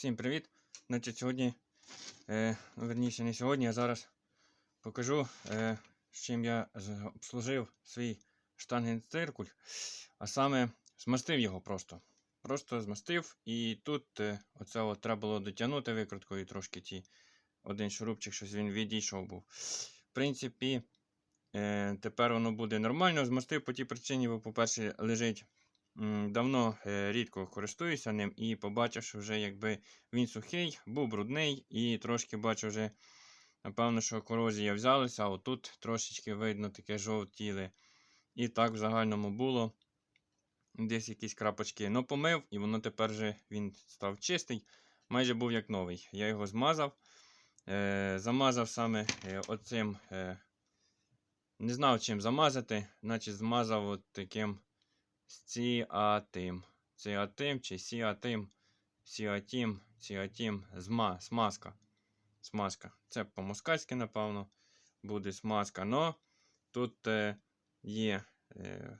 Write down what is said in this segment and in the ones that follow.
Всім привіт! Значить, сьогодні, е, верніше, не сьогодні, а зараз покажу, е, з чим я обслужив свій штангенциркуль, а саме змастив його просто. Просто змастив, і тут е, оце от треба було дотягнути викруткою трошки ті один шурупчик, щось він відійшов був. В принципі, е, тепер воно буде нормально. Змастив по тій причині, бо, по-перше, лежить давно е, рідко користуюся ним і побачив, що вже якби він сухий, був брудний і трошки бачу вже, напевно, що корозія взялася, а отут трошечки видно таке жовтіле. І так в загальному було. Десь якісь крапочки. Ну, помив, і воно тепер вже він став чистий, майже був як новий. Я його змазав. Е, замазав саме е, оцим. Е, не знав чим замазати, значить змазав от таким сіатим. Сіатим чи сіатим. Сіатім, сіатім, зма, смазка. Смазка. Це по-москальськи, напевно, буде смазка. Но тут е, є е,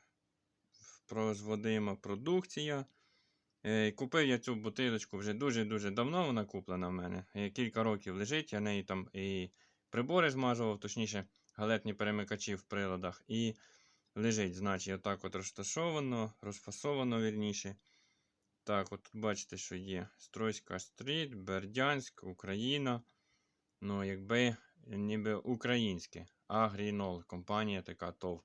производима продукція. Е, купив я цю бутилочку вже дуже-дуже давно. Вона куплена в мене. Е, кілька років лежить. Я неї там і прибори змазував, точніше, галетні перемикачі в приладах. І лежить, значить, отак от розташовано, розфасовано вірніше. Так, от тут бачите, що є Стройська стріт, Бердянськ, Україна. Ну, якби ніби українське. Агрінол, компанія така ТОВ.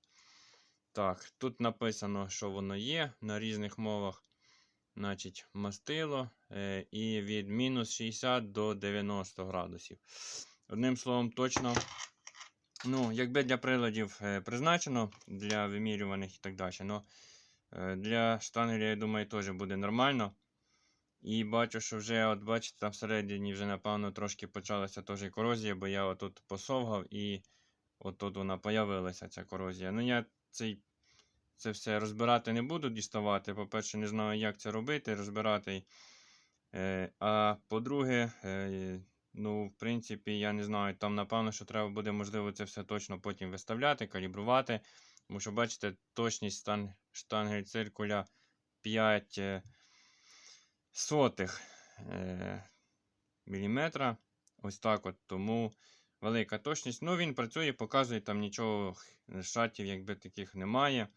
Так, тут написано, що воно є на різних мовах. Значить, мастило е, і від мінус 60 до 90 градусів. Одним словом, точно, ну, якби для приладів е, призначено для вимірюваних і так далі. Но е, для штангеля, я думаю, теж буде нормально. І бачу, що вже, от бачите, там всередині вже, напевно, трошки почалася теж корозія, бо я отут посовгав і отут вона появилася, ця корозія. Ну, я цей, це все розбирати не буду діставати. По-перше, не знаю, як це робити, розбирати. Е, а по-друге, ну, в принципі, я не знаю, там, напевно, що треба буде, можливо, це все точно потім виставляти, калібрувати. Тому що, бачите, точність стан, штангель циркуля 5 е, сотих е, міліметра. Ось так от. Тому велика точність. Ну, він працює, показує, там нічого шатів, якби таких немає.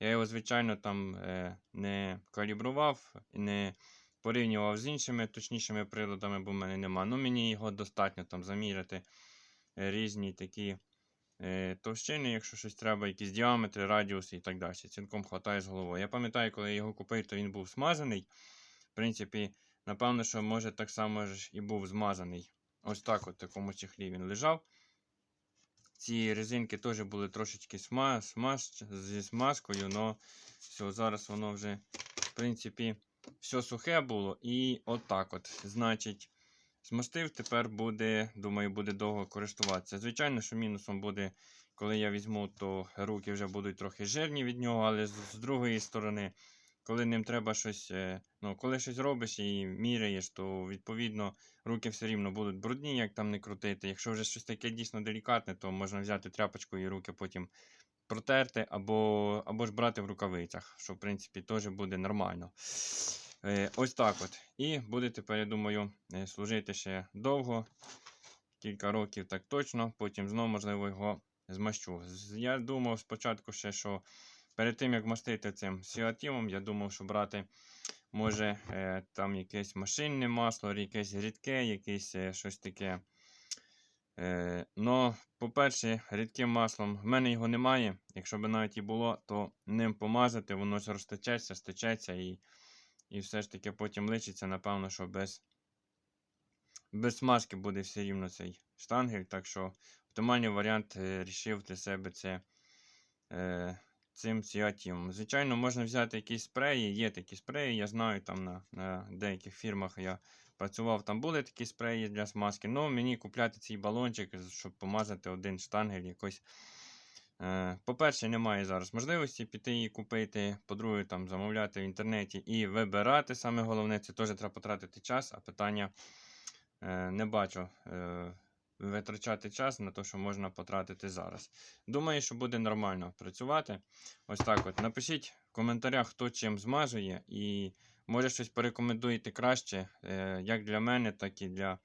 Я його, звичайно, там е, не калібрував, не порівнював з іншими точнішими приладами, бо в мене нема. Ну, мені його достатньо там заміряти е, різні такі е, товщини, якщо щось треба, якісь діаметри, радіуси і так далі. Цілком хватає з головою. Я пам'ятаю, коли я його купив, то він був смазаний. В принципі, напевно, що може так само ж і був змазаний. Ось так от в такому чехлі він лежав. Ці резинки теж були трошечки сма, смаз, зі смазкою, але зараз воно вже, в принципі, все сухе було. І отак от. Значить, змастив, тепер буде, думаю, буде довго користуватися. Звичайно, що мінусом буде, коли я візьму, то руки вже будуть трохи жирні від нього, але з, з другої сторони, коли ним треба щось, е, ну, коли щось робиш і міряєш, то відповідно руки все рівно будуть брудні, як там не крутити. Якщо вже щось таке дійсно делікатне, то можна взяти тряпочку і руки потім протерти, або, або ж брати в рукавицях, що в принципі теж буде нормально. Е, ось так от. І буде тепер, я думаю, е, служити ще довго, кілька років так точно, потім знову, можливо, його змащу. Я думав спочатку ще, що перед тим, як мастити цим сіатівом, я думав, що брати може е, там якесь машинне масло, якесь рідке, якесь щось таке. Но, по-перше, рідким маслом в мене його немає. Якщо б навіть і було, то ним помазати, воно ж розтечеться, стечеться і, і все ж таки потім лишиться, напевно, що без, без смазки буде все рівно цей штангель. Так що оптимальний варіант е, рішив для себе це. Е, цим сіатімом. Звичайно, можна взяти якісь спреї, є такі спреї, я знаю, там на, на деяких фірмах я працював, там були такі спреї для смазки. Ну, мені купляти цей балончик, щоб помазати один штангель якось. Е, по-перше, немає зараз можливості піти і купити. По-друге, там замовляти в інтернеті і вибирати. Саме головне, це теж треба потратити час, а питання е, не бачу. Е, витрачати час на те, що можна потратити зараз. Думаю, що буде нормально працювати. Ось так от. Напишіть в коментарях, хто чим змазує, і Може, щось порекомендуєте краще, е, як для мене, так і для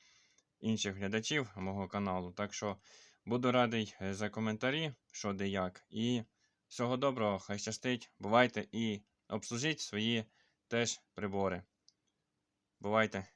інших глядачів мого каналу. Так що буду радий е, за коментарі, що де як. І всього доброго, хай щастить. Бувайте і обслужіть свої теж прибори. Бувайте!